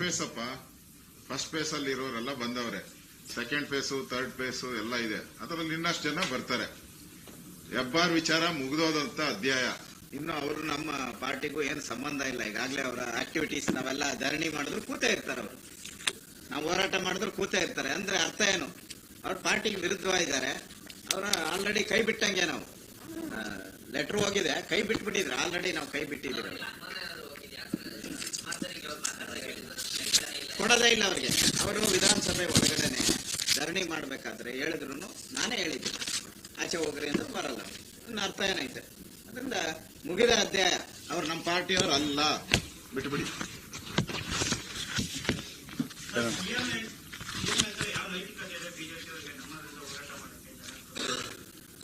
Face ಅಪ್ಪ first phase ಅಲ್ಲಿ ಇರೋರೆಲ್ಲ ಬಂದವ್ರೆ. ಸೆಕೆಂಡ್ ಫೇಸು ಥರ್ಡ್ ಫೇಸು ಎಲ್ಲ ಇದೆ. ಅದರಲ್ಲಿ ಇನ್ನಷ್ಟು ಜನ ಬರ್ತಾರೆ. ಹೆಬ್ಬಾರ್ ವಿಚಾರ ಮುಗಿದೋದಂತ ಅಧ್ಯಾಯ. ಇನ್ನು ಅವರು ನಮ್ಮ ಪಾರ್ಟಿಗೂ ಏನು ಸಂಬಂಧ ಇಲ್ಲ. ಈಗಾಗಲೇ ಅವರ ಆಕ್ಟಿವಿಟೀಸ್ ನಾವೆಲ್ಲ ಧರಣಿ ಮಾಡಿದ್ರು ಕೂತೇ ಇರ್ತಾರೆ ಅವರು. ನಾವು ಹೋರಾಟ ಮಾಡಿದ್ರು ಕೂತೇ ಇರ್ತಾರೆ. ಅಂದ್ರೆ ಅರ್ಥ ಏನು? ಅವ್ರ ಪಾರ್ಟಿಗೆ ವಿರುದ್ಧವಾಗಿದ್ದಾರೆ. ಅವರ ಆಲ್ರೆಡಿ ಕೈ ಬಿಟ್ಟಂಗೆ ನಾವು. ಲೆಟರ್ ಹೋಗಿದೆ. ಕೈ ಬಿಟ್ಬಿಟ್ಟಿದ್ರೆ. ಆಲ್ರೆಡಿ ನಾವು ಕೈ ಬಿಟ್ಟಿದ್ದೀವಿ. ಕೊಡೋದೇ ಇಲ್ಲ ಅವರಿಗೆ. ಅವರು ವಿಧಾನಸಭೆ ಒಳಗಡೆನೆ ಧರಣಿ ಮಾಡಬೇಕಾದ್ರೆ ಹೇಳಿದ್ರು ನಾನೇ ಹೇಳಿದ್ದೆ ಆಚೆ ಹೋಗ್ರಿ ಅಂತ ಬರಲ್ಲ. ನನ್ನ ಅರ್ಥ ಏನೈತೆ? ಅದರಿಂದ ಮುಗಿದ ಅಧ್ಯಾಯ. ಅವ್ರು ನಮ್ಮ ಪಾರ್ಟಿಯವರು ಅಲ್ಲ. ಬಿಟ್ಬಿಡಿ.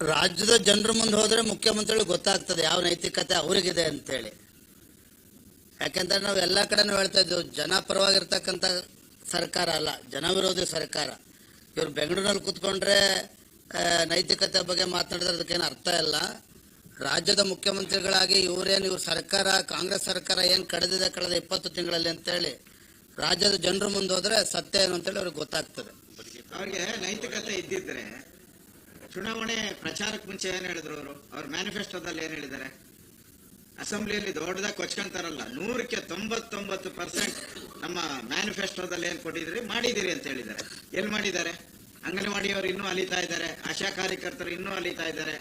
ರಾಜ್ಯದ ಜನರ ಮುಂದೆ ಹೋದ್ರೆ ಮುಖ್ಯಮಂತ್ರಿಗಳು ಗೊತ್ತಾಗ್ತದೆ ಯಾವ ನೈತಿಕತೆ ಅವರಿಗಿದೆ ಅಂತೇಳಿ. ಯಾಕೆಂದ್ರೆ ನಾವು ಎಲ್ಲ ಕಡೆನೂ ಹೇಳ್ತಾ ಇದ್ದೀವಿ ಜನ ಸರ್ಕಾರ ಅಲ್ಲ ಜನ ವಿರೋಧಿ ಸರ್ಕಾರ. ಇವ್ರು ಬೆಂಗಳೂರಿನಲ್ಲಿ ಕೂತ್ಕೊಂಡ್ರೆ ನೈತಿಕತೆ ಬಗ್ಗೆ ಮಾತನಾಡಿದ್ರೆ ಅದಕ್ಕೇನು ಅರ್ಥ ಇಲ್ಲ. ರಾಜ್ಯದ ಮುಖ್ಯಮಂತ್ರಿಗಳಾಗಿ ಇವರೇನು, ಇವ್ರ ಸರ್ಕಾರ, ಕಾಂಗ್ರೆಸ್ ಸರ್ಕಾರ ಏನು ಕಳೆದಿದೆ ಕಳೆದ ಇಪ್ಪತ್ತು ತಿಂಗಳಲ್ಲಿ ಅಂತೇಳಿ ರಾಜ್ಯದ ಜನರು ಮುಂದೆ ಹೋದ್ರೆ ಸತ್ಯ ಏನು ಅಂತೇಳಿ ಅವ್ರಿಗೆ ಗೊತ್ತಾಗ್ತದೆ. ಅವ್ರಿಗೆ ನೈತಿಕತೆ ಇದ್ದಿದ್ರೆ, ಚುನಾವಣೆ ಪ್ರಚಾರಕ್ಕೆ ಮುಂಚೆ ಏನು ಹೇಳಿದ್ರು ಅವರು? ಅವ್ರ ಮ್ಯಾನಿಫೆಸ್ಟೋದಲ್ಲಿ ಏನು ಹೇಳಿದ್ದಾರೆ? ಅಸೆಂಬ್ಲಿಯಲ್ಲಿ ದೊಡ್ಡದಾಗಿ ಕೊಚ್ಕೊಂತಾರಲ್ಲ ನೂರಕ್ಕೆ ತೊಂಬತ್ತೊಂಬತ್ತು ಪರ್ಸೆಂಟ್ ನಮ್ಮ ಮ್ಯಾನಿಫೆಸ್ಟೋದಲ್ಲಿ ಏನು ಕೊಟ್ಟಿದ್ರಿ ಮಾಡಿದಿರಿ ಅಂತ ಹೇಳಿದ್ದಾರೆ. ಎಲ್ಲಿ ಮಾಡಿದ್ದಾರೆ? ಅಂಗನವಾಡಿಯವರು ಇನ್ನೂ ಅಲಿತಾ ಇದ್ದಾರೆ, ಆಶಾ ಕಾರ್ಯಕರ್ತರು ಇನ್ನೂ ಅಲಿತಾ ಇದ್ದಾರೆ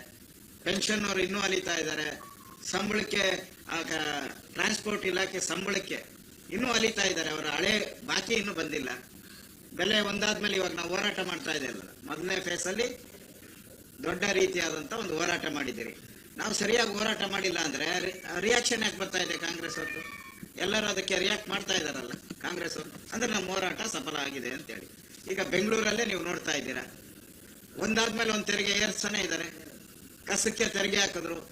ಪೆನ್ಷನ್ ಅವರು ಇನ್ನೂ ಅಲಿತಾ ಇದ್ದಾರೆ, ಸಂಬಳಕ್ಕೆ ಟ್ರಾನ್ಸ್ಪೋರ್ಟ್ ಇಲಾಖೆ ಸಂಬಳಕ್ಕೆ ಇನ್ನೂ ಅಲಿತಾ ಇದ್ದಾರೆ. ಅವರ ಹಳೆ ಬಾಕಿ ಇನ್ನೂ ಬಂದಿಲ್ಲ. ಬೆಲೆ ಒಂದಾದ್ಮೇಲೆ ಇವಾಗ ನಾವು ಹೋರಾಟ ಮಾಡ್ತಾ ಇದ್ದೇವೆ ಮೊದಲನೇ ಫೇಸಲ್ಲಿ ದೊಡ್ಡ ರೀತಿಯಾದಂಥ ಒಂದು ಹೋರಾಟ ಮಾಡಿದ್ದೀರಿ. ನಾವು ಸರಿಯಾಗಿ ಹೋರಾಟ ಮಾಡಿಲ್ಲ ಅಂದ್ರೆ ರಿಯಾಕ್ಷನ್ ಯಾಕೆ ಬರ್ತಾ ಇದೆ ಕಾಂಗ್ರೆಸ್ ಅವರು ಎಲ್ಲರೂ ಅದಕ್ಕೆ ರಿಯಾಕ್ಟ್ ಮಾಡ್ತಾ ಇದ್ದಾರಲ್ಲ ಕಾಂಗ್ರೆಸ್ ಅವರು. ಅಂದ್ರೆ ನಮ್ಮ ಹೋರಾಟ ಸಫಲ ಆಗಿದೆ ಅಂತೇಳಿ. ಈಗ ಬೆಂಗಳೂರಲ್ಲೇ ನೀವು ನೋಡ್ತಾ ಇದ್ದೀರಾ. ಒಂದಾದ್ಮೇಲೆ ಒಂದು ತೆರಿಗೆ ಏರ್ಸ್ತಾನೆ ಇದ್ದಾರೆ. ಕಸಕ್ಕೆ ತೆರಿಗೆ ಹಾಕಿದ್ರು.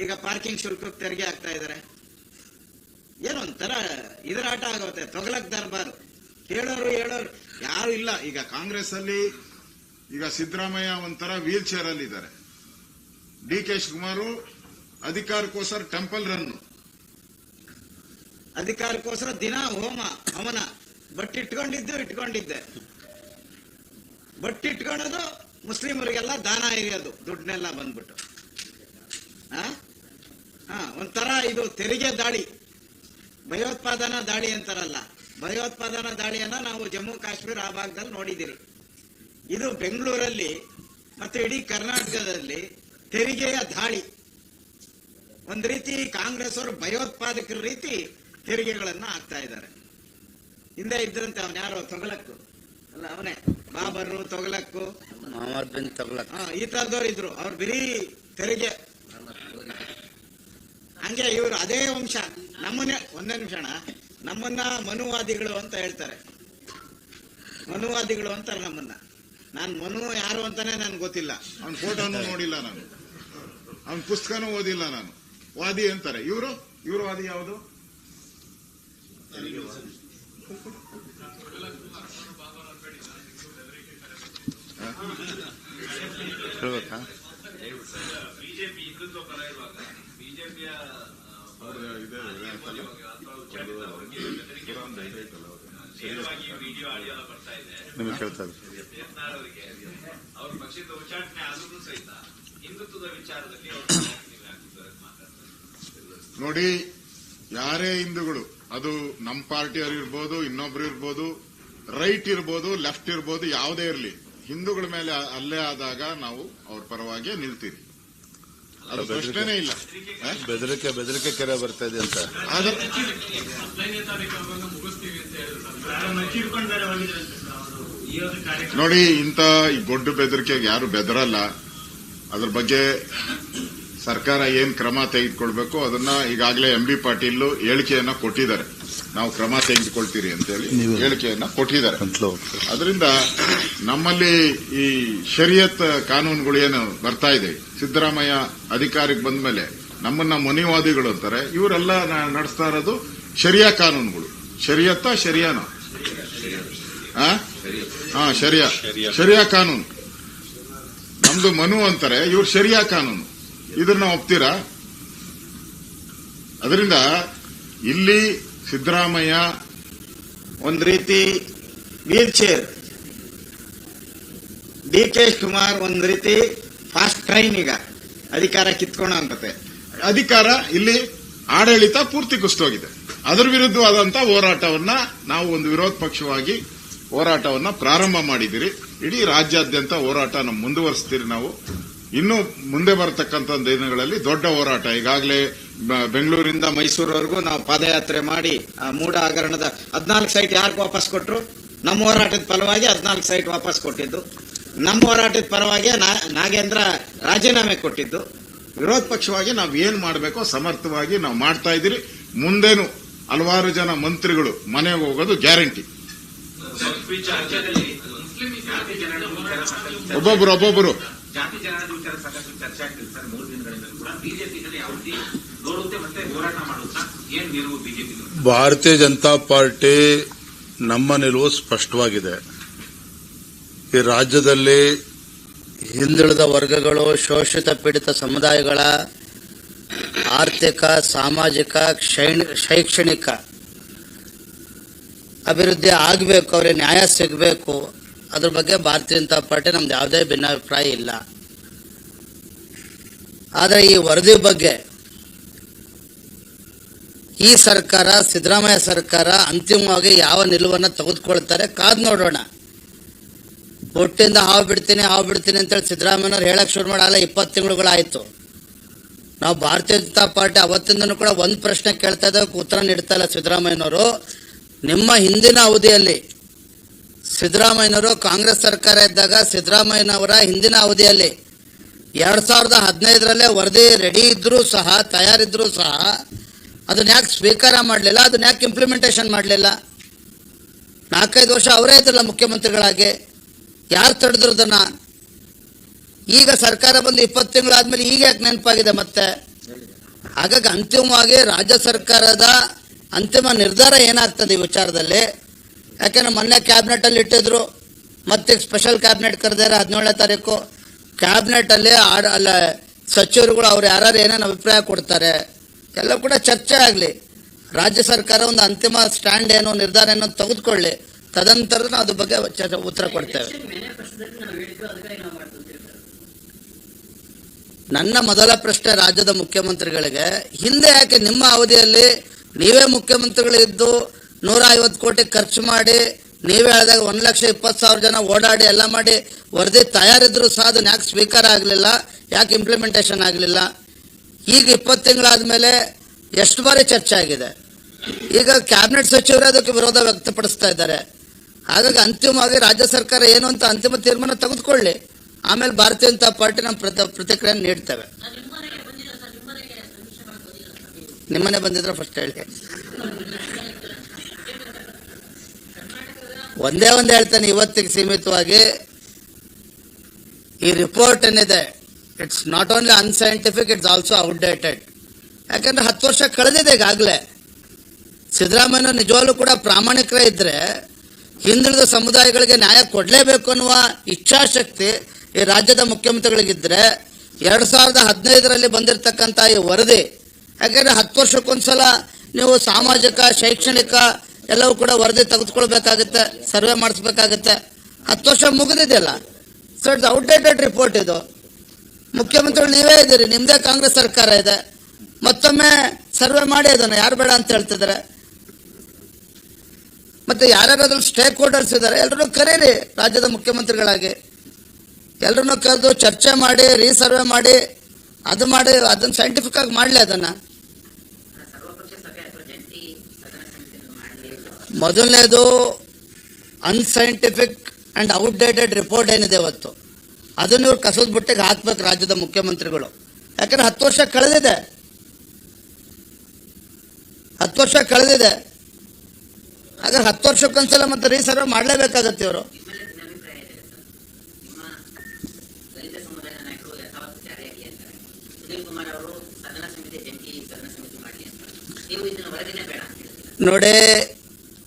ಈಗ ಪಾರ್ಕಿಂಗ್ ಶುಲ್ಕಕ್ಕೆ ತೆರಿಗೆ ಹಾಕ್ತಾ ಇದ್ದಾರೆ. ಏನೊಂಥರ ಒಂಥರ ಇದರ ಆಟ ಆಗುತ್ತೆ ತೊಗಲಕ್ ದರ್ಬಾರು. ಹೇಳೋರು ಹೇಳೋರು. ಯಾರು ಇಲ್ಲ. ಈಗ ಕಾಂಗ್ರೆಸ್ ಅಲ್ಲಿ ಈಗ ಸಿದ್ದರಾಮಯ್ಯ ಒಂಥರ ವೀಲ್ ಚೇರ್ ಅಲ್ಲಿ ಇದ್ದಾರೆ ಡಿ ಕೆ ಅಧಿಕಾರಕ್ಕೋಸ್ಕರ ಟೆಂಪಲ್ ರನ್ ಅಧಿಕಾರಕ್ಕೋಸ್ಕರ ದಿನ, ಹೋಮ, ಹವನ. ಬಟ್ಟೆ ಇಟ್ಕೊಂಡಿದ್ದು. ಇಟ್ಕೊಂಡಿದ್ದೆ ಬಟ್ಟೆ ಇಟ್ಕೊಳ್ಳೋದು ಮುಸ್ಲಿಮರಿಗೆಲ್ಲ ದಾನ ಇರೋದು ದುಡ್ಡನ್ನೆಲ್ಲ ಬಂದ್ಬಿಟ್ಟು. ಒಂಥರ ಇದು ತೆರಿಗೆ ದಾಳಿ. ಭಯೋತ್ಪಾದನಾ ದಾಳಿ ಅಂತಾರಲ್ಲ. ಭಯೋತ್ಪಾದನಾ ದಾಳಿಯನ್ನ ನಾವು ಜಮ್ಮು ಕಾಶ್ಮೀರ ಆ ಭಾಗದಲ್ಲಿ ನೋಡಿದಿರಿ ಇದು ಬೆಂಗಳೂರಲ್ಲಿ ಮತ್ತು ಇಡೀ ಕರ್ನಾಟಕದಲ್ಲಿ ತೆರಿಗೆಯ ದಾಳಿ. ಒಂದ್ ರೀತಿ ಕಾಂಗ್ರೆಸ್ ಅವರು ಭಯೋತ್ಪಾದಕರ ರೀತಿ ತೆರಿಗೆಗಳನ್ನ ಹಾಕ್ತಾ ಇದ್ದಾರೆ. ಹಿಂದೆ ಇದ್ರಂತೆ ಅವನ್ ಯಾರೋ ತೊಗಲಕ್ಕು. ಅಲ್ಲ ಅವನೇ. ಬಾಬರು ತೊಗಲಕ್ಕು. ಈ ತರದವ್ರು ಇದ್ರು. ಅವ್ರ ಬರೀ ತೆರಿಗೆ. ಹಂಗೆ ಇವರು ಅದೇ ವಂಶ. ನಮ್ಮನ್ನೇ ಒಂದೇ ನಿಮಿಷ ನಮ್ಮನ್ನ ಮನುವಾದಿಗಳು ಅಂತ ಹೇಳ್ತಾರೆ. ಮನುವಾದಿಗಳು ಅಂತಾರೆ ನಮ್ಮನ್ನ. ನಾನ್ ಮನು ಯಾರು ಅಂತಾನೆ ನನ್ಗೆ ಗೊತ್ತಿಲ್ಲ. ಅವನ ಫೋಟೋನು ನೋಡಿಲ್ಲ ನಾನು. ಅವನ ಪುಸ್ತಕನೂ ಓದಿಲ್ಲ ನಾನು. ವಾದಿ ಅಂತಾರೆ. ಇವರು? ಇವರು ವಾದಿ ಯಾವುದು? ಹೇಳ್ಬೇಕಾ? ಬಿಜೆಪಿ ಹಿಂದುತ್ವ ಪರ ಇರುವಾಗ ಬಿಜೆಪಿಯ ವಿಡಿಯೋ ಆಡಿಯೋ ನಿಮಗೆ ನೋಡಿ, ಯಾರೇ ಹಿಂದೂಗಳು, ಅದು ನಮ್ಮ ಪಾರ್ಟಿಯವರು ಇರ್ಬೋದು, ಇನ್ನೊಬ್ರು ಇರ್ಬೋದು, ರೈಟ್ ಇರ್ಬೋದು, ಲೆಫ್ಟ್ ಇರ್ಬೋದು, ಯಾವುದೇ ಇರಲಿ, ಹಿಂದೂಗಳ ಮೇಲೆ ಅಲ್ಲೇ ಆದಾಗ ನಾವು ಅವ್ರ ಪರವಾಗಿ ನಿಲ್ತೀವಿ ಪ್ರಶ್ನೆನೇ ಇಲ್ಲ? ಬೆದರಿಕೆ ಬೆದರಿಕೆ ಕೆರೆ ಬರ್ತಾ ಇದೆ ಅಂತ. ನೋಡಿ ಇಂಥ ಈ ಗೊಡ್ಡು ಬೆದರಿಕೆಗೆ ಯಾರು ಬೆದರಲ್ಲ. ಅದ್ರ ಬಗ್ಗೆ ಸರ್ಕಾರ ಏನ್ ಕ್ರಮ ತೆಗೆದುಕೊಳ್ಬೇಕು ಅದನ್ನ ಈಗಾಗಲೇ ಎಂ ಬಿ ಪಾಟೀಲ್ ಹೇಳಿಕೆಯನ್ನ ಕೊಟ್ಟಿದ್ದಾರೆ. ನಾವು ಕ್ರಮ ತೆಗೆದುಕೊಳ್ತೀರಿ ಅಂತೇಳಿ ನೀವು- ಹೇಳಿಕೆಯನ್ನ ಕೊಟ್ಟಿದ್ದಾರೆ. ಅದರಿಂದ ನಮ್ಮಲ್ಲಿ ಈ ಶರಿಯತ್ ಕಾನೂನುಗಳು ಏನು ಬರ್ತಾ ಇದೆ ಸಿದ್ದರಾಮಯ್ಯ ಅಧಿಕಾರಕ್ಕೆ ಬಂದ ಮೇಲೆ ನಮ್ಮನ್ನ ಮುನಿವಾದಿಗಳು ಅಂತಾರೆ ಇವರೆಲ್ಲ ನ- ನಡೆಸ್ತಾ ಇರೋದು ಶರಿಯಾ ಕಾನೂನುಗಳು. ಶರಿಯತ್ತ ಶರಿಯಾನ? ಹಾ ಶರಿಯಾ. ಶರಿಯಾ ಕಾನೂನು. ನಮ್ದು ಮನು ಅಂತಾರೆ ಇವ್ರು ಶರಿಯಾ ಕಾನೂನು. ಇದನ್ನ ಒಪ್ತೀರಾ? ಅದರಿಂದ ಇಲ್ಲಿ ಸಿದ್ದರಾಮಯ್ಯ ಒಂದು ರೀತಿ wheel chair. D K Shivakumar ಒಂದು ರೀತಿ ಫಾಸ್ಟ್ ಟ್ರೈನ್ ಈಗ. ಅಧಿಕಾರ ಕಿತ್ಕೋಣ ಅಂತತೆ. ಅಧಿಕಾರ ಇಲ್ಲಿ ಆಡಳಿತ ಪೂರ್ತಿ ಕುಸ್ತೋಗಿದೆ ಅದರ ವಿರುದ್ಧವಾದಂತ ಹೋರಾಟವನ್ನ ನಾವು ಒಂದು ವಿರೋಧ ಪಕ್ಷವಾಗಿ ಹೋರಾಟವನ್ನ ಪ್ರಾರಂಭ ಮಾಡಿದಿರಿ. ಇಡೀ ರಾಜ್ಯಾದ್ಯಂತ ಹೋರಾಟ ನಾವು ಮುಂದುವರಿಸ್ತೀರಿ ನಾವು. ಇನ್ನು ಮುಂದೆ ಬರತಕ್ಕಂಥ ದಿನಗಳಲ್ಲಿ ದೊಡ್ಡ ಹೋರಾಟ. ಈಗಾಗಲೇ ಬೆಂಗಳೂರಿಂದ ಮೈಸೂರವರೆಗೂ ನಾವು ಪಾದಯಾತ್ರೆ ಮಾಡಿ ಆ ಮೂಡ ಹಗರಣದ ಹದಿನಾಲ್ಕು ಸೈಟ್ ಯಾರಿಗೆ ವಾಪಸ್ ಕೊಟ್ಟರು ನಮ್ಮ ಹೋರಾಟದ ಫಲವಾಗಿ ಹದಿನಾಲ್ಕು ಸೈಟ್ ವಾಪಸ್ ಕೊಟ್ಟಿದ್ದು. ನಮ್ಮ ಹೋರಾಟದ ಪರವಾಗಿ ನಾಗೇಂದ್ರ ರಾಜೀನಾಮೆ ಕೊಟ್ಟಿದ್ದು. ವಿರೋಧ ಪಕ್ಷವಾಗಿ ನಾವು ಏನು ಮಾಡಬೇಕೋ ಸಮರ್ಥವಾಗಿ ನಾವು ಮಾಡ್ತಾ ಇದ್ದೀರಿ. ಮುಂದೇನು ಹಲವಾರು ಜನ ಮಂತ್ರಿಗಳು ಮನೆಗೆ ಹೋಗೋದು ಗ್ಯಾರಂಟಿ. ಒಬ್ಬೊಬ್ರು ಮುಸ್ಲಿಂ ಜಾತಿ ಜನರ ವಿಚಾರ ಸಾಕಷ್ಟು ಜಾತಿ ಚರ್ಚೆ ಆಗ್ತಿದೆ ಸರ್, ಮೂರು ದಿನಗಳಿಂದ ಕೂಡ. ಬಿಜೆಪಿನಲ್ಲಿ ಯಾವ ರೀತಿ ನೋಡುತ್ತೆ ಮತ್ತೆ ಹೋರಾಟ ಮಾಡುತ್ತಾ? ಏನ್ ನಿಲುವು ಬಿಜೆಪಿ ಭಾರತೀಯ ಜನತಾ ಪಾರ್ಟಿ ನಮ್ಮ ನಿಲುವು ಸ್ಪಷ್ಟವಾಗಿದೆ. ಈ ರಾಜ್ಯದಲ್ಲಿ ಹಿಂದುಳಿದ ವರ್ಗಗಳು, ಶೋಷಿತ ಪೀಡಿತ ಸಮುದಾಯಗಳ ಆರ್ಥಿಕ, ಸಾಮಾಜಿಕ ಶೈಕ್ಷಣಿಕ ಅಭಿವೃದ್ಧಿ ಆಗಬೇಕು, ಅವರಿಗೆ ನ್ಯಾಯ ಸಿಗಬೇಕು ಅದ್ರ ಬಗ್ಗೆ ಭಾರತೀಯ ಜನತಾ ಪಾರ್ಟಿ ನಮ್ದು ಯಾವುದೇ ಭಿನ್ನಾಭಿಪ್ರಾಯ ಇಲ್ಲ. ಆದರೆ ಈ ವರದಿ ಬಗ್ಗೆ ಈ ಸರ್ಕಾರ, ಸಿದ್ದರಾಮಯ್ಯ ಸರ್ಕಾರ ಅಂತಿಮವಾಗಿ ಯಾವ ನಿಲುವನ್ನು ತೆಗೆದುಕೊಳ್ತಾರೆ ಕಾದು ನೋಡೋಣ. ಒಟ್ಟಿಂದ ಹಾವು ಬಿಡ್ತೀನಿ ಹಾವು ಬಿಡ್ತೀನಿ ಅಂತೇಳಿ ಸಿದ್ದರಾಮಯ್ಯವ್ರು ಹೇಳಕ್ಕೆ ಶುರು ಮಾಡಲ್ಲ, ಇಪ್ಪತ್ತು ತಿಂಗಳುಗಳಾಯಿತು. ನಾವು ಭಾರತೀಯ ಜನತಾ ಪಾರ್ಟಿ ಅವತ್ತಿಂದನೂ ಕೂಡ ಒಂದು ಪ್ರಶ್ನೆ ಕೇಳ್ತಾ ಇದ್ದಾಗ ಉತ್ತರ ನೀಡ್ತಾ ಇಲ್ಲ ಸಿದ್ದರಾಮಯ್ಯನವರು. ನಿಮ್ಮ ಹಿಂದಿನ ಅವಧಿಯಲ್ಲಿ ಸಿದ್ದರಾಮಯ್ಯನವರು ಕಾಂಗ್ರೆಸ್ ಸರ್ಕಾರ ಇದ್ದಾಗ ಸಿದ್ದರಾಮಯ್ಯನವರ ಹಿಂದಿನ ಅವಧಿಯಲ್ಲಿ ಎರಡ್ ಸಾವಿರದ ಹದಿನೈದರಲ್ಲೇ ವರದಿ ರೆಡಿ ಇದ್ರೂ ಸಹ, ತಯಾರಿದ್ರೂ ಸಹ ಅದನ್ನ ಯಾಕೆ ಸ್ವೀಕಾರ ಮಾಡಲಿಲ್ಲ, ಅದನ್ನ ಯಾಕೆ ಇಂಪ್ಲಿಮೆಂಟೇಷನ್ ಮಾಡಲಿಲ್ಲ? ನಾಲ್ಕೈದು ವರ್ಷ ಅವರೇ ಇದ್ರಲ್ಲ ಮುಖ್ಯಮಂತ್ರಿಗಳಾಗಿ. ಯಾರು ತಡೆದ್ರು ಅದನ್ನ? ಈಗ ಸರ್ಕಾರ ಬಂದು ಇಪ್ಪತ್ತು ತಿಂಗಳಾದ್ಮೇಲೆ ಈಗ ಯಾಕೆ ನೆನಪಾಗಿದೆ ಮತ್ತೆ? ಹಾಗಾಗಿ ಅಂತಿಮವಾಗಿ ರಾಜ್ಯ ಸರ್ಕಾರದ ಅಂತಿಮ ನಿರ್ಧಾರ ಏನಾಗ್ತದೆ ಈ ವಿಚಾರದಲ್ಲಿ? ಯಾಕೆಂದ್ರೆ ಮೊನ್ನೆ ಕ್ಯಾಬಿನೆಟ್ ಅಲ್ಲಿ ಇಟ್ಟಿದ್ರು, ಮತ್ತೆ ಸ್ಪೆಷಲ್ ಕ್ಯಾಬಿನೆಟ್ ಕರೆದಾರೆ ಹದಿನೇಳನೇ ತಾರೀಕು. ಕ್ಯಾಬಿನೆಟ್ ಅಲ್ಲಿ ಆಡ ಅಲ್ಲ, ಸಚಿವರುಗಳು ಅವ್ರು ಯಾರು ಏನೇನು ಅಭಿಪ್ರಾಯ ಕೊಡ್ತಾರೆ, ಎಲ್ಲ ಕೂಡ ಚರ್ಚೆ ಆಗಲಿ. ರಾಜ್ಯ ಸರ್ಕಾರ ಒಂದು ಅಂತಿಮ ಸ್ಟ್ಯಾಂಡ್ ಏನು, ನಿರ್ಧಾರ ಏನು ತೆಗೆದುಕೊಳ್ಳಿ. ತದನಂತರ ನಾವು ಅದ್ರ ಬಗ್ಗೆ ಉತ್ತರ ಕೊಡ್ತೇವೆ. ನನ್ನ ಮೊದಲ ಪ್ರಶ್ನೆ ರಾಜ್ಯದ ಮುಖ್ಯಮಂತ್ರಿಗಳಿಗೆ, ಹಿಂದೆ ಯಾಕೆ ನಿಮ್ಮ ಅವಧಿಯಲ್ಲಿ ನೀವೇ ಮುಖ್ಯಮಂತ್ರಿಗಳಿದ್ದು ನೂರ ಐವತ್ತು ಕೋಟಿ ಖರ್ಚು ಮಾಡಿ ನೀವೇ ಹೇಳಿದಾಗ ಒಂದು ಲಕ್ಷ ಇಪ್ಪತ್ತು ಸಾವಿರ ಜನ ಓಡಾಡಿ ಎಲ್ಲ ಮಾಡಿ ವರದಿ ತಯಾರಿದ್ರು ಸಹ ಅದನ್ನ ಯಾಕೆ ಸ್ವೀಕಾರ ಆಗಲಿಲ್ಲ ಯಾಕೆ ಇಂಪ್ಲಿಮೆಂಟೇಷನ್ ಆಗಲಿಲ್ಲ. ಈಗ ಇಪ್ಪತ್ತು ತಿಂಗಳಾದ ಮೇಲೆ ಎಷ್ಟು ಬಾರಿ ಚರ್ಚೆ ಆಗಿದೆ. ಈಗ ಕ್ಯಾಬಿನೆಟ್ ಸಚಿವರೇ ಅದಕ್ಕೆ ವಿರೋಧ ವ್ಯಕ್ತಪಡಿಸ್ತಾ ಇದ್ದಾರೆ. ಹಾಗಾಗಿ ಅಂತಿಮವಾಗಿ ರಾಜ್ಯ ಸರ್ಕಾರ ಏನು ಅಂತ ಅಂತಿಮ ತೀರ್ಮಾನ ತೆಗೆದುಕೊಳ್ಳಿ. ಆಮೇಲೆ ಭಾರತೀಯ ಜನತಾ ಪಾರ್ಟಿ ನಮ್ಮ ಪ್ರತಿ ಪ್ರತಿಕ್ರಿಯೆ ನೀಡ್ತೇವೆ. ನಿಮ್ಮನೆ ಬಂದಿದ್ರೆ ಫಸ್ಟ್ ಹೇಳಿ. ಒಂದೇ ಒಂದು ಹೇಳ್ತಾನೆ, ಇವತ್ತಿಗೆ ಸೀಮಿತವಾಗಿ ಈ ರಿಪೋರ್ಟ್ ಏನಿದೆ it's not only unscientific it's also outdated ಯಾಕಂದ್ರೆ ಹತ್ತು ವರ್ಷ ಕಳೆದಿದೆ ಈಗಾಗಲೇ. ಸಿದ್ದರಾಮಯ್ಯ ನಿಜವಾಗ್ಲೂ ಕೂಡ ಪ್ರಾಮಾಣಿಕರೇ ಇದ್ರೆ ಹಿಂದುಳಿದ ಸಮುದಾಯಗಳಿಗೆ ನ್ಯಾಯ ಕೊಡಲೇಬೇಕು ಅನ್ನುವ ಇಚ್ಛಾಶಕ್ತಿ ಈ ರಾಜ್ಯದ ಮುಖ್ಯಮಂತ್ರಿಗಳಿಗಿದ್ರೆ ಎರಡು ಸಾವಿರದ ಹದಿನೈದರಲ್ಲಿ ಬಂದಿರತಕ್ಕಂಥ ಈ ವರದಿ, ಯಾಕಂದ್ರೆ ಹತ್ತು ವರ್ಷಕ್ಕೊಂದ್ಸಲ ನೀವು ಸಾಮಾಜಿಕ, ಶೈಕ್ಷಣಿಕ ಎಲ್ಲವೂ ಕೂಡ ವರದಿ ತೆಗೆದುಕೊಳ್ಬೇಕಾಗತ್ತೆ, ಸರ್ವೆ ಮಾಡಿಸ್ಬೇಕಾಗತ್ತೆ. ಹತ್ತು ವರ್ಷ ಮುಗಿದಿದೆಯಲ್ಲ? ಸೊ ಇಟ್ಸ್ ಔಟ್ಡೇಟೆಡ್ ರಿಪೋರ್ಟ್ ಇದು. ಮುಖ್ಯಮಂತ್ರಿಗಳು ನೀವೇ ಇದ್ದೀರಿ ನಿಮ್ಮದೇ ಕಾಂಗ್ರೆಸ್ ಸರ್ಕಾರ ಇದೆ. ಮತ್ತೊಮ್ಮೆ ಸರ್ವೆ ಮಾಡಿ ಅದನ್ನು, ಯಾರು ಬೇಡ ಅಂತ ಹೇಳ್ತಿದ್ದಾರೆ. ಮತ್ತೆ ಯಾರ್ಯಾರು ಅದ್ರಲ್ಲಿ ಸ್ಟೇಕ್ ಹೋಲ್ಡರ್ಸ್ ಇದ್ದಾರೆ ಎಲ್ಲರೂ ಕರೀರಿ ರಾಜ್ಯದ ಮುಖ್ಯಮಂತ್ರಿಗಳಾಗಿ. ಎಲ್ಲರನ್ನೂ ಕರೆದು ಚರ್ಚೆ ಮಾಡಿ ರೀಸರ್ವೆ ಮಾಡಿ, ಅದು ಮಾಡಿ, ಅದನ್ನ ಸೈಂಟಿಫಿಕ್ ಆಗಿ ಮಾಡಲಿ ಅದನ್ನ. ಮೊದಲನೇದು ಅನ್ಸೈಂಟಿಫಿಕ್ ಅಂಡ್ ಔಟ್ಡೇಟೆಡ್ ರಿಪೋರ್ಟ್ ಏನಿದೆ ಇವತ್ತು. ಅದನ್ನ ಇವ್ರು ಕಸದ ಬುಟ್ಟಿಗೆ ಹಾಕ್ಬೇಕು ರಾಜ್ಯದ ಮುಖ್ಯಮಂತ್ರಿಗಳು. ಯಾಕಂದ್ರೆ ಹತ್ತು ವರ್ಷ ಕಳೆದಿದೆ. ಹತ್ತು ವರ್ಷ ಕಳೆದಿದೆ. ಹಾಗಾದ್ರೆ ಹತ್ತು ವರ್ಷಕ್ಕೊಂದ್ಸಲ ಮತ್ತೆ ರೀಸರ್ವ್ ಮಾಡಲೇಬೇಕಾಗತ್ತೆ ಇವರು. ನೋಡಿ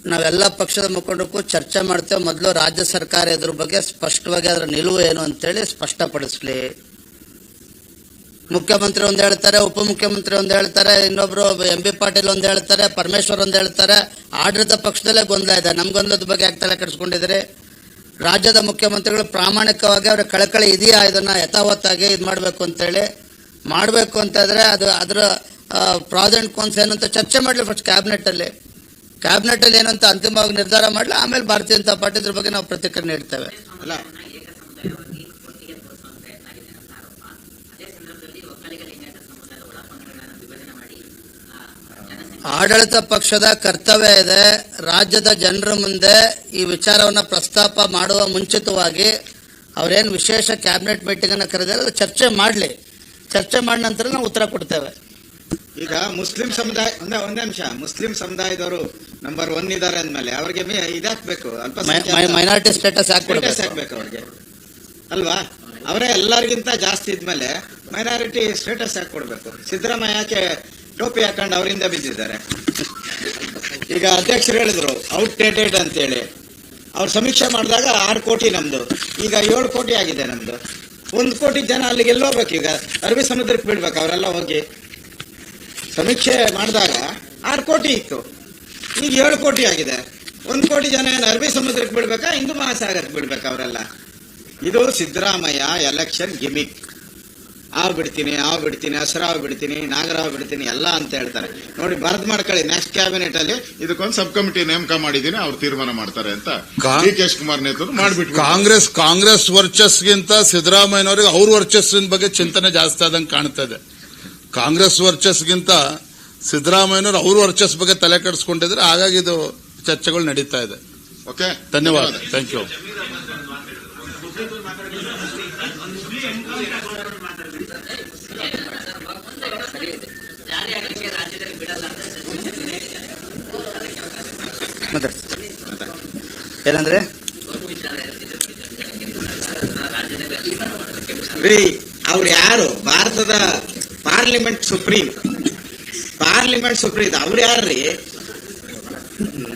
ನಾವೆಲ್ಲ ಪಕ್ಷದ ಮುಖಂಡಕ್ಕೂ ಚರ್ಚೆ ಮಾಡ್ತೇವೆ. ಮೊದಲು ರಾಜ್ಯ ಸರ್ಕಾರ ಇದ್ರ ಬಗ್ಗೆ ಸ್ಪಷ್ಟವಾಗಿ ಅದರ ನಿಲುವು ಏನು ಅಂತೇಳಿ ಸ್ಪಷ್ಟಪಡಿಸ್ಲಿ. ಮುಖ್ಯಮಂತ್ರಿ ಒಂದು ಹೇಳ್ತಾರೆ, ಉಪಮುಖ್ಯಮಂತ್ರಿ ಒಂದು ಹೇಳ್ತಾರೆ, ಇನ್ನೊಬ್ರು ಎಂ ಬಿ ಪಾಟೀಲ್ ಒಂದು ಹೇಳ್ತಾರೆ, ಪರಮೇಶ್ವರ್ ಒಂದು ಹೇಳ್ತಾರೆ. ಆಡಳಿತ ಪಕ್ಷದಲ್ಲೇ ಗೊಂದಲ ಇದೆ. ನಮ್ಮ ಗೊಂದಲದ ಬಗ್ಗೆ ಯಾಕೆ ತಲೆ ರಾಜ್ಯದ ಮುಖ್ಯಮಂತ್ರಿಗಳು ಪ್ರಾಮಾಣಿಕವಾಗಿ ಅವರ ಕಳಕಳಿ ಇದೆಯಾ? ಇದನ್ನ ಯಥಾವತ್ತಾಗಿ ಇದು ಮಾಡಬೇಕು ಅಂತೇಳಿ. ಮಾಡಬೇಕು ಅಂತಂದ್ರೆ ಅದು ಅದರ ಅಂಡ್ ಕಾನ್ಸ್ ಏನಂತ ಚರ್ಚೆ ಮಾಡಲಿ ಫಸ್ಟ್ ಕ್ಯಾಬಿನೆಟ್ಟಲ್ಲಿ ಕ್ಯಾಬಿನೆಟ್ಟಲ್ಲಿ ಏನಂತ ಅಂತಿಮವಾಗಿ ನಿರ್ಧಾರ ಮಾಡಲಿ? ಆಮೇಲೆ ಭಾರತೀಯ ಜನತಾ ಪಾರ್ಟಿ ಇದ್ರ ಬಗ್ಗೆ ನಾವು ಪ್ರತಿಕ್ರಿಯೆ ನೀಡ್ತೇವೆ. ಅಲ್ಲ. ಆಡಳಿತ ಪಕ್ಷದ ಕರ್ತವ್ಯ ಇದೆ. ರಾಜ್ಯದ ಜನರ ಮುಂದೆ ಈ ವಿಚಾರವನ್ನು ಪ್ರಸ್ತಾಪ ಮಾಡುವ ಮುಂಚಿತವಾಗಿ ಅವರೇನು ವಿಶೇಷ ಕ್ಯಾಬಿನೆಟ್ ಮೀಟಿಂಗ್ ಅನ್ನು ಕರೆದಿದ್ದಾರೆ ಅದು ಚರ್ಚೆ ಮಾಡಲಿ. ಚರ್ಚೆ ಮಾಡಿದ ನಂತರ ನಾವು ಉತ್ತರ ಕೊಡ್ತೇವೆ. ಈಗ ಮುಸ್ಲಿಂ ಸಮುದಾಯ ಒಂದೇ ಒಂದೇ ನಿಮಿಷ ಮುಸ್ಲಿಂ ಸಮುದಾಯದವರು ನಂಬರ್ ಒನ್ ಇದಾರೆ ಅಂದ್ಮೇಲೆ ಅವ್ರಿಗೆ ಇದಾಕ್ಬೇಕು ಅಲ್ಪ ಮೈನಾರಿಟಿ ಸ್ಟೇಟಸ್ ಹಾಕ್ಬೇಕು ಅವ್ರಿಗೆ. ಅಲ್ವಾ? ಅವರೇ ಎಲ್ಲರಿಗಿಂತ ಜಾಸ್ತಿ ಇದ್ಮೇಲೆ ಮೈನಾರಿಟಿ ಸ್ಟೇಟಸ್ ಹಾಕಿ ಕೊಡ್ಬೇಕು ಸಿದ್ದರಾಮಯ್ಯ ಯಾಕೆ ಟೋಪಿ ಹಾಕೊಂಡು ಅವರಿಂದ ಬಿದ್ದಿದ್ದಾರೆ. ಈಗ ಅಧ್ಯಕ್ಷರು ಹೇಳಿದ್ರು ಔಟ್ಡೇಟೆಡ್ ಅಂತೇಳಿ. ಅವ್ರು ಸಮೀಕ್ಷೆ ಮಾಡಿದಾಗ ಆರು ಕೋಟಿ ನಮ್ದು. ಈಗ ಏಳು ಕೋಟಿ ಆಗಿದೆ ನಮ್ದು. ಒಂದು ಕೋಟಿ ಜನ ಅಲ್ಲಿಗೆ ಎಲ್ಲೋಗ್ಬೇಕು ಈಗ? ಅರಬಿ ಸಮುದ್ರಕ್ಕೆ ಬಿಡ್ಬೇಕು ಅವರೆಲ್ಲ ಹೋಗಿ. ಸಮೀಕ್ಷೆ ಮಾಡಿದಾಗ ಆರು ಕೋಟಿ ಇತ್ತು. ಈಗ ಏಳು ಕೋಟಿ ಆಗಿದೆ. ಒಂದು ಕೋಟಿ ಜನ ಏನು ಅರಬ್ಬಿ ಸಮುದ್ರಕ್ಕೆ ಬಿಡ್ಬೇಕಾ ಹಿಂದೂ ಮಹಾಸಾಗರಕ್ಕೆ ಬಿಡ್ಬೇಕಾ ಅವರೆಲ್ಲ? ಇದು ಸಿದ್ದರಾಮಯ್ಯ ಎಲೆಕ್ಷನ್ ಗಿಮಿಕ್ ಆ ಬಿಡ್ತೀನಿ ಆ ಬಿಡ್ತೀನಿ ಹಸರಾವ್ ಬಿಡ್ತೀನಿ ನಾಗರಾವ್ ಬಿಡ್ತೀನಿ ಎಲ್ಲ ಅಂತ ಹೇಳ್ತಾರೆ. ನೋಡಿ ಬರ್ದ್ ಮಾಡ್ಕೊಳ್ಳಿ ನೆಕ್ಸ್ಟ್ ಕ್ಯಾಬಿನೆಟ್ ಅಲ್ಲಿ ಇದಕ್ಕೊಂದು ಸಬ್ ಕಮಿಟಿ ನೇಮಕ ಮಾಡಿದೀನಿ ಅವ್ರು ತೀರ್ಮಾನ ಮಾಡ್ತಾರೆ ಅಂತ ರಿಕೇಶ್ ಕುಮಾರ್ ಕೆ ಶಿವಕುಮಾರ್ ನೇತೃತ್ವ ಮಾಡ್ಬಿಟ್ಟು ಕಾಂಗ್ರೆಸ್ ಕಾಂಗ್ರೆಸ್ ವರ್ಚಸ್ಗಿಂತ ಸಿದ್ದರಾಮಯ್ಯನವರಿಗೆ ಅವ್ರ ವರ್ಚಸ್ಸಿನ ಬಗ್ಗೆ ಚಿಂತನೆ ಜಾಸ್ತಿ ಆದಂಗೆ ಕಾಣ್ತಾ ಇದೆ. ಕಾಂಗ್ರೆಸ್ ವರ್ಚಸ್ಗಿಂತ ಸಿದ್ದರಾಮಯ್ಯನವರು ಅವ್ರ ವರ್ಚಸ್ ಬಗ್ಗೆ ತಲೆ ಕೆಡಿಸ್ಕೊಂಡಿದ್ರೆ ಹಾಗಾಗಿ ಇದು ಚರ್ಚೆಗಳು ನಡೀತಾ ಇದೆ. ಓಕೆ. ಧನ್ಯವಾದ. ಥ್ಯಾಂಕ್ ಯು ಏನಂದ್ರೆ? ಅವ್ರು ಯಾರು? ಭಾರತದ ಪಾರ್ಲಿಮೆಂಟ್ ಸುಪ್ರೀಂ. ಪಾರ್ಲಿಮೆಂಟ್ ಸುಪ್ರೀಂ, ಅವ್ರು ಯಾರ್ರಿ?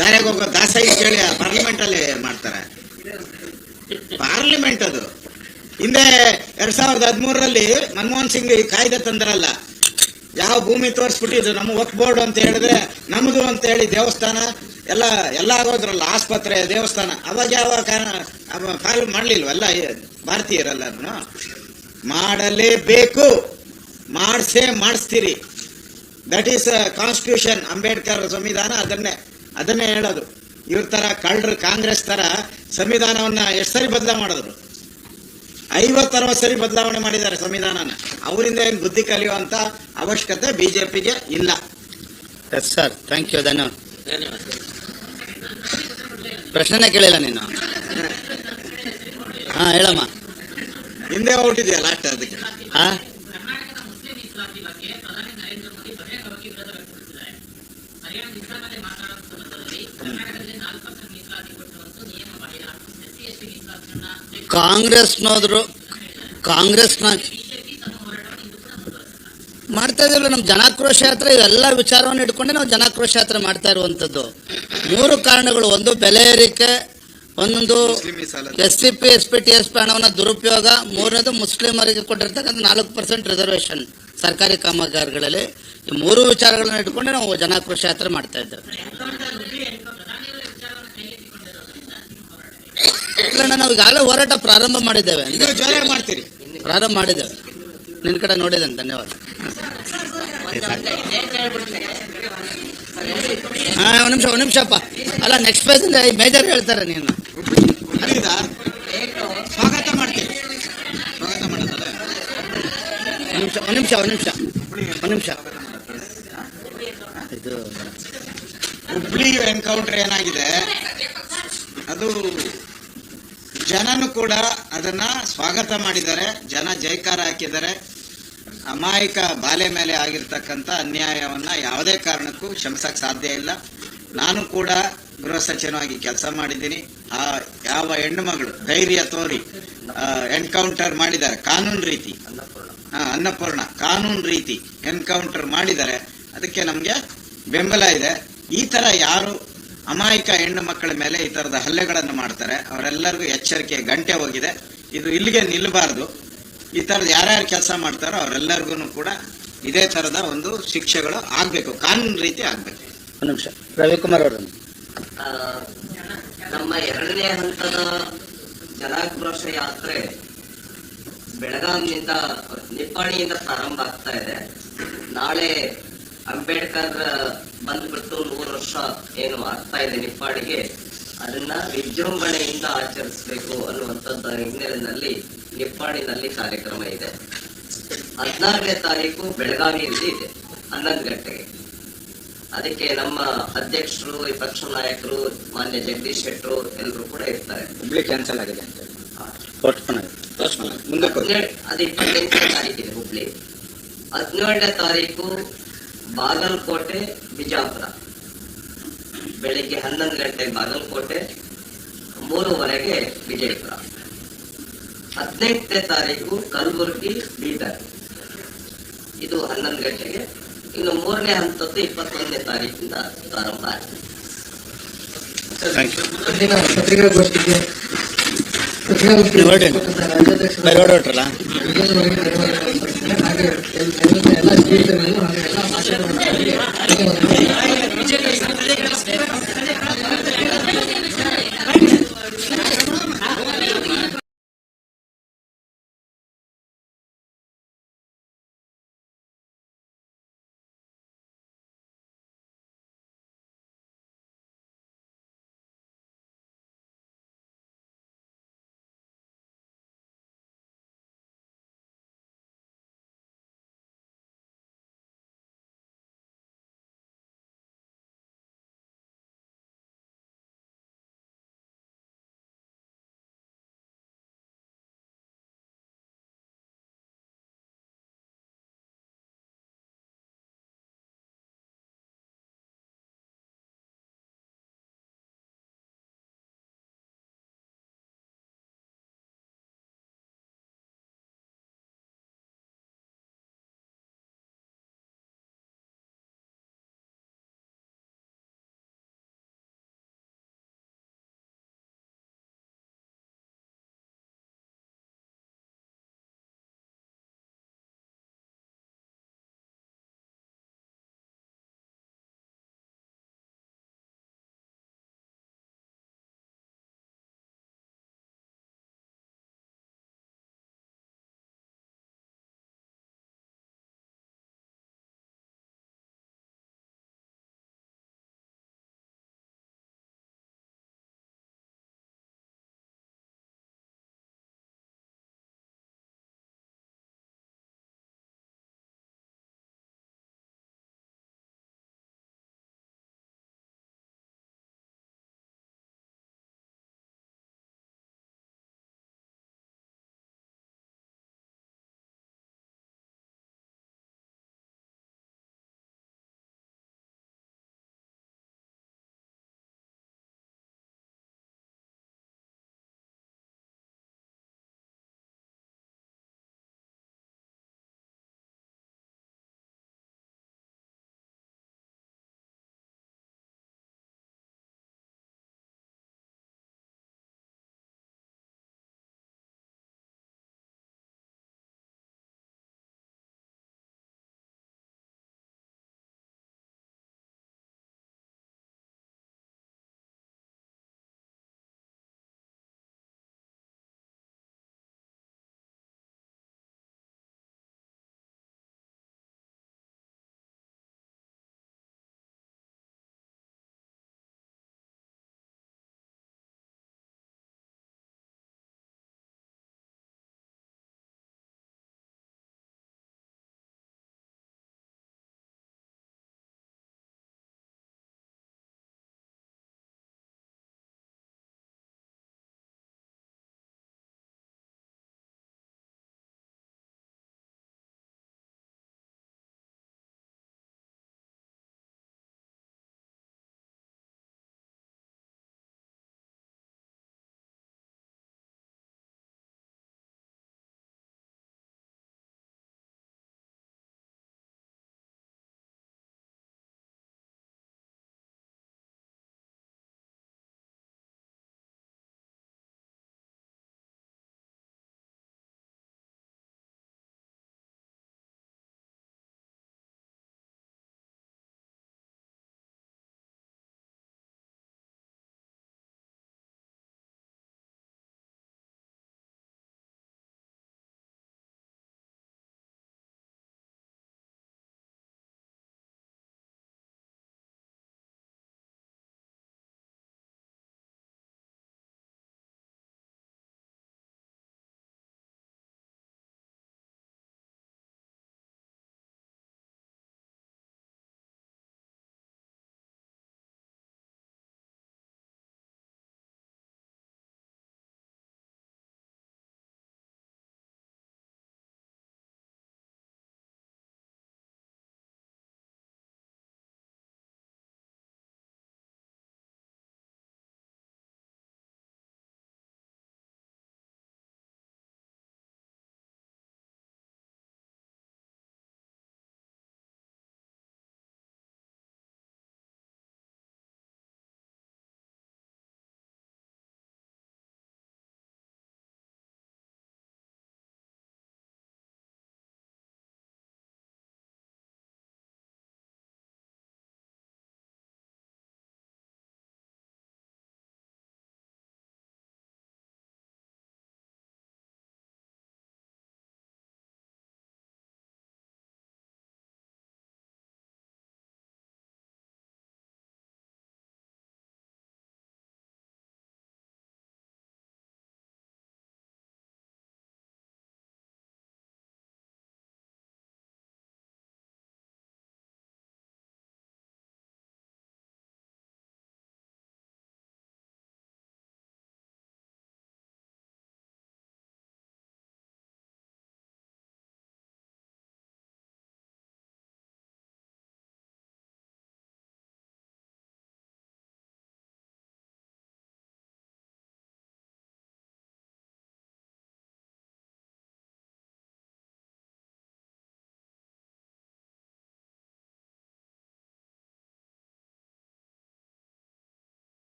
ದಾರ್ಯಾಗ ಹೋಗೋ ದಾಸಾಯಿ ಕೇಳಿ ಪಾರ್ಲಿಮೆಂಟ್ ಅಲ್ಲಿ ಮಾಡ್ತಾರೆ. ಪಾರ್ಲಿಮೆಂಟ್ ಅದು. ಹಿಂದೆ ಎರಡ್ ಸಾವಿರದ ಹದಿಮೂರರಲ್ಲಿ ಮನಮೋಹನ್ ಸಿಂಗ್ ಕಾಯ್ದೆ ತಂದ್ರಲ್ಲ, ಯಾವ ಭೂಮಿ ತೋರಿಸ್ಬಿಟ್ಟಿದ್ರು ನಮ್ಮ ವಕ್ ಬೋರ್ಡ್ ಅಂತ ಹೇಳಿದ್ರೆ ನಮ್ದು ಅಂತ ಹೇಳಿ ದೇವಸ್ಥಾನ, ಎಲ್ಲ ಎಲ್ಲ ಆಗೋದ್ರಲ್ಲ ಆಸ್ಪತ್ರೆ, ದೇವಸ್ಥಾನ, ಅವಾಗ ಯಾವ ಕಾರಣ ಫಾಲ್ ಮಾಡ್ಲಿಲ್ವಲ್ಲ ಭಾರತೀಯರಲ್ಲ ಮಾಡಲೇಬೇಕು. ಮಾಡಿಸೇ ಮಾಡಿಸ್ತೀರಿ. ದಟ್ ಈಸ್ ಕಾನ್ಸ್ಟಿಟ್ಯೂಷನ್ ಅಂಬೇಡ್ಕರ್ ಸಂವಿಧಾನ ಅದನ್ನೇ ಅದನ್ನೇ ಹೇಳೋದು. ಇವ್ರ ಥರ ಕಳ್ಳರು ಕಾಂಗ್ರೆಸ್ ತರ ಸಂವಿಧಾನವನ್ನ ಎಷ್ಟು ಸರಿ ಬದಲಾವಣೆ ಮಾಡಿದ್ರು? ಐವತ್ತು ಅರವತ್ತು ಸರಿ ಬದಲಾವಣೆ ಮಾಡಿದ್ದಾರೆ ಸಂವಿಧಾನನ. ಅವರಿಂದ ಏನು ಬುದ್ಧಿ ಕಲಿಯುವಂತ ಅವಶ್ಯಕತೆ ಬಿಜೆಪಿಗೆ ಇಲ್ಲ. ಎಸ್ ಸರ್ ಥ್ಯಾಂಕ್ ಯು ಧನ್ಯವಾದ ಪ್ರಶ್ನೆನೇ ಕೇಳಿಲ್ಲ ನೀನು. ಹಾ, ಹೇಳಮ್ಮ. ಹಿಂದೆ ಹೊರಟಿದೆಯಾ ಲಾಸ್ಟ್ ಅದಕ್ಕೆ? ಹಾ ಕರ್ನಾಟಕದ ಮುಸ್ಲಿಂ ಮೀಸಲಾತಿ ಬಗ್ಗೆ ಪ್ರಧಾನಿ ನರೇಂದ್ರ ಮೋದಿ ಬಹಿರಂಗವಾಗಿ ವಿರೋಧ ವ್ಯಕ್ತಪಡಿಸಿದ್ದಾರೆ ಹರಿಯಾಣ ಇಸ್ಲಾಮಲ್ಲಿ ಮಾತನಾಡುವ ಸಂದರ್ಭದಲ್ಲಿ ಕರ್ನಾಟಕದಲ್ಲಿ ನಾಲ್ಕು ಪರ್ಸೆಂಟ್ ಮೀಸಲಾತಿ ಕೊಟ್ಟಿರುವಂತೂ ನಿಯಮ ಬಾಹಿರ. ಎಸ್ ಸಿ ಎಸ್ ಟಿ ಮೀಸಲಾತಿಯನ್ನ ಕಾಂಗ್ರೆಸ್ನೋದ್ರು ಕಾಂಗ್ರೆಸ್ನ ಮಾಡ್ತಾ ಇದ್ರು ನಮ್ಮ ಜನಾಕ್ರೋಶ ಯಾತ್ರೆ ಇವೆಲ್ಲ ವಿಚಾರವನ್ನು ಇಟ್ಕೊಂಡೆ ನಾವು ಜನಾಕ್ರೋಶ ಯಾತ್ರೆ ಮಾಡ್ತಾ ಇರುವಂತದ್ದು ಮೂರು ಕಾರಣಗಳು ಒಂದು ಬೆಲೆ ಏರಿಕೆ ಒಂದೊಂದು S C P S P T S P ಹಣವನ್ನು ದುರುಪಯೋಗ ಮೂರನೇದು ಮುಸ್ಲಿಮರಿಗೆ ಕೊಟ್ಟಿರ್ತಕ್ಕಂಥ ನಾಲ್ಕು ಪರ್ಸೆಂಟ್ ರಿಸರ್ವೇಷನ್ ಸರ್ಕಾರಿ ಕಾಮಗಾರಿಗಳಲ್ಲಿ ಈ ಮೂರು ವಿಚಾರಗಳನ್ನ ಇಟ್ಕೊಂಡೆ ನಾವು ಜನಾಕ್ರೋಶ ಯಾತ್ರೆ ಮಾಡ್ತಾ ಇದ್ದೇವೆ. ನಾವು ಈಗಾಗಲೇ ಹೋರಾಟ ಪ್ರಾರಂಭ ಮಾಡಿದ್ದೇವೆ. ಮಾಡ್ತೀರಿ. ಪ್ರಾರಂಭ ಮಾಡಿದ್ದೇವೆ. ನಿನ್ನ ಕಡೆ ನೋಡಿದ್ದೇನೆ ಧನ್ಯವಾದ. ಹಾ ಒಂದು ನಿಮಿಷ ಒಂದು ನಿಮಿಷಪ್ಪ. ಅಲ್ಲ ನೆಕ್ಸ್ಟ್ ಪೇಜ್ ಮೇಜರ್ ಹೇಳ್ತಾರೆ ನೀನು. ಸ್ವಾಗತ ಮಾಡೋದಲ್ಲ ಒಂದು ನಿಮಿಷ, ಒಂದು ನಿಮಿಷ ಒಂದು ನಿಮಿಷ. ಒಂದು ನಿಮಿಷ. ಇದು ಹುಬ್ಳಿ ಎನ್ಕೌಂಟರ್ ಏನಾಗಿದೆ? ಅದು ಜನನು ಕೂಡ ಅದನ್ನ ಸ್ವಾಗತ ಮಾಡಿದ್ದಾರೆ. ಜನ ಜೈಕಾರ ಹಾಕಿದ್ದಾರೆ. ಅಮಾಯಕ ಬಾಲೆ ಮೇಲೆ ಆಗಿರ್ತಕ್ಕಂಥ ಅನ್ಯಾಯವನ್ನ ಯಾವುದೇ ಕಾರಣಕ್ಕೂ ಕ್ಷಮಿಸಕ್ ಸಾಧ್ಯ ಇಲ್ಲ. ನಾನು ಕೂಡ ಗೃಹ ಸಚಿವನಾಗಿ ಕೆಲಸ ಮಾಡಿದ್ದೀನಿ. ಆ ಯಾವ ಹೆಣ್ಣು ಮಗಳು ಧೈರ್ಯ ತೋರಿ ಎನ್ಕೌಂಟರ್ ಮಾಡಿದ್ದಾರೆ. ಕಾನೂನು ರೀತಿ. ಅನ್ನಪೂರ್ಣ ಕಾನೂನು ರೀತಿ ಎನ್ಕೌಂಟರ್ ಮಾಡಿದರೆ ಅದಕ್ಕೆ ನಮಗೆ ಬೆಂಬಲ ಇದೆ. ಈ ತರ ಯಾರು ಅಮಾಯಕ ಹೆಣ್ಣು ಮಕ್ಕಳ ಮೇಲೆ ಈ ತರದ ಹಲ್ಲೆಗಳನ್ನು ಮಾಡ್ತಾರೆ ಅವರೆಲ್ಲರಿಗೂ ಎಚ್ಚರಿಕೆ ಗಂಟೆ ಹೋಗಿದೆ. ಇದು ಇಲ್ಲಿಗೆ ನಿಲ್ಲಬಾರದು. ಈ ತರದ ಯಾರ್ಯಾರು ಕೆಲಸ ಮಾಡ್ತಾರೋ ಅವರೆಲ್ಲರಿಗೂ ಕೂಡ ಇದೇ ತರದ ಒಂದು ಶಿಕ್ಷೆಗಳು ಆಗ್ಬೇಕು ಕಾನೂನು ರೀತಿ ಆಗ್ಬೇಕು. ಒಂದು ನಿಮಿಷ. ರವಿಕುಮಾರ್ ಅವರು. ಆ, ನಮ್ಮ ಎರಡನೇ ಹಂತದ ಜನಾಕ್ರೋಶ ಯಾತ್ರೆ ಬೆಳಗಾಂನಿಂದ ನಿಪ್ಪಾಣಿಯಿಂದ ಪ್ರಾರಂಭ ಆಗ್ತಾ ಇದೆ. ನಾಳೆ ಅಂಬೇಡ್ಕರ್ ಬಂದ್ಬಿಟ್ಟು ನೂರು ವರ್ಷ ಏನು ಆಗ್ತಾ ಇದೆ ನಿಪ್ಪಾಣಿಗೆ. ಅದನ್ನ ವಿಜೃಂಭಣೆಯಿಂದ ಆಚರಿಸಬೇಕು ಅನ್ನುವಂಥದ್ದು ಹಿನ್ನೆಲೆಯಲ್ಲಿ ನಿಪ್ಪಾಣಿನಲ್ಲಿ ಕಾರ್ಯಕ್ರಮ ಇದೆ. ಹದಿನಾರನೇ ತಾರೀಕು ಬೆಳಗಾವಿಯಲ್ಲಿ ಇದೆ ಹನ್ನೊಂದು ಗಂಟೆಗೆ ಅದಕ್ಕೆ ನಮ್ಮ ಅಧ್ಯಕ್ಷರು ವಿಪಕ್ಷ ನಾಯಕರು ಮಾನ್ಯ ಜಗದೀಶ್ ಶೆಟ್ಟರು ಎಲ್ಲರೂ ಕೂಡ ಇರ್ತಾರೆ. ಕ್ಯಾನ್ಸಲ್ ಆಗಿದೆ ಅಂತ ಹೇಳಿ ಮುಂದೆ ಅದು ಇಪ್ಪತ್ತೆಂಟನೇ ತಾರೀಕಿದೆ ಹುಬ್ಳಿ ಹದಿನೇಳನೇ ತಾರೀಕು ಬಾಗಲಕೋಟೆ, ಬಿಜಾಪುರ. ಬೆಳಿಗ್ಗೆ ಹನ್ನೊಂದು ಗಂಟೆಗೆ ಬಾಗಲಕೋಟೆ, ಮೂರುವರೆಗೆ ವಿಜಯಪುರ. ಹದಿನೆಂಟನೇ ತಾರೀಕು ಕಲಬುರಗಿ, ಬೀದರ್. ಇದು ಹನ್ನೊಂದು ಗಂಟೆಗೆ. ಇನ್ನು ಮೂರನೇ ಹಂತದ್ದು ಇಪ್ಪತ್ತೊಂದನೇ ತಾರೀಕಿಂದ ಪ್ರಾರಂಭ ಆಗಿದೆ ಹೊರಟ್ರಲ್ಲ? ಹಾಗೆ ಎಲ್ಲ